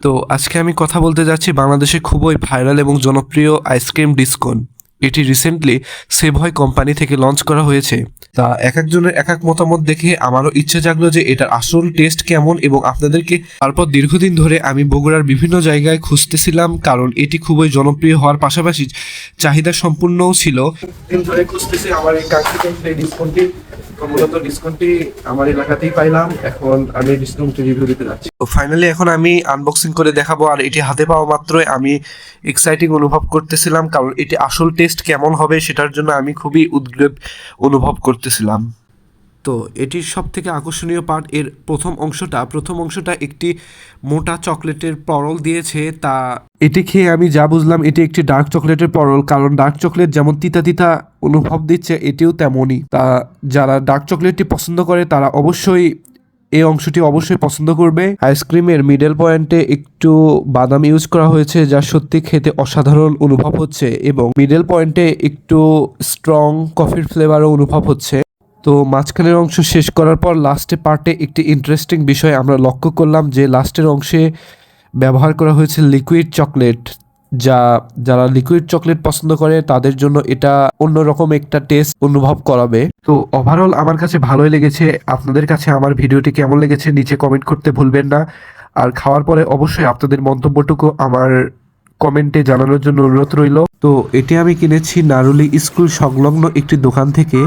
তো আজকে আমি কথা বলতে যাচ্ছি বাংলাদেশে খুবই ভাইরাল এবং জনপ্রিয় আইসক্রিম ডিসকন এটি রিসেন্টলি সেভয় কোম্পানি থেকে লঞ্চ করা হয়েছে। তা এক একজনের এক এক মতামত দেখে আমারও ইচ্ছে জাগলো যে এটার আসল টেস্ট কেমন এবং আপনাদেরকে তারপর দীর্ঘদিন ধরে আমি বগুড়ার বিভিন্ন জায়গায় খুঁজতেছিলাম, কারণ এটি খুবই জনপ্রিয় হওয়ার পাশাপাশি চাহিদা সম্পূর্ণও ছিল। ধরে খুঁজতেছি আমার এই ডিসকাউন্টটি আমার এলাকাতেই পাইলাম। এখন আমি তো ফাইনালি এখন আমি আনবক্সিং করে দেখাবো, আর এটি হাতে পাওয়া মাত্রই আমি এক্সাইটিং অনুভব করতেছিলাম, কারণ এটি আসল টেস্ট কেমন হবে সেটার জন্য আমি খুবই উদ্গ্রীব অনুভব করতেছিলাম। তো এটির সব থেকে আকর্ষণীয় পার্ট এর প্রথম অংশটা প্রথম অংশটা একটি মোটা চকলেটের পরল দিয়েছে, তা এটি খেয়ে আমি যা বুঝলাম, এটি একটি ডার্ক চকলেটের পরল, কারণ ডার্ক চকলেট যেমন তিতা তিতা অনুভব দিচ্ছে, এটিও তেমনই। তা যারা ডার্ক চকলেটটি পছন্দ করে, তারা অবশ্যই এই অংশটি অবশ্যই পছন্দ করবে। আইসক্রিমের মিডল পয়েন্টে একটু বাদাম ইউজ করা হয়েছে, যা সত্যি খেতে অসাধারণ অনুভব হচ্ছে এবং মিডল পয়েন্টে একটু স্ট্রং কফির ফ্লেভারও অনুভব হচ্ছে। তো মাঝখানের অংশ শেষ করার পর লাস্টে পার্টে একটি ইন্টারেস্টিং বিষয় আমরা লক্ষ্য করলাম যে লাস্টের অংশে ব্যবহার করা হয়েছে লিকুইড চকলেট যা যারা লিকুইড চকলেট পছন্দ করে তাদের জন্য এটা অন্যরকম একটা টেস্ট অনুভব করাবে। তো ওভারঅল আমার কাছে ভালোই লেগেছে। আপনাদের কাছে আমার ভিডিওটি কেমন লেগেছে নিচে কমেন্ট করতে ভুলবেন না। আর খাওয়ার পরে অবশ্যই আপনাদের মন্তব্যটুকু আমার কমেন্টে জানানোর জন্য অনুরোধ রইল। তো এটি আমি কিনেছি নারুলি স্কুল সংলগ্ন একটি দোকান থেকে।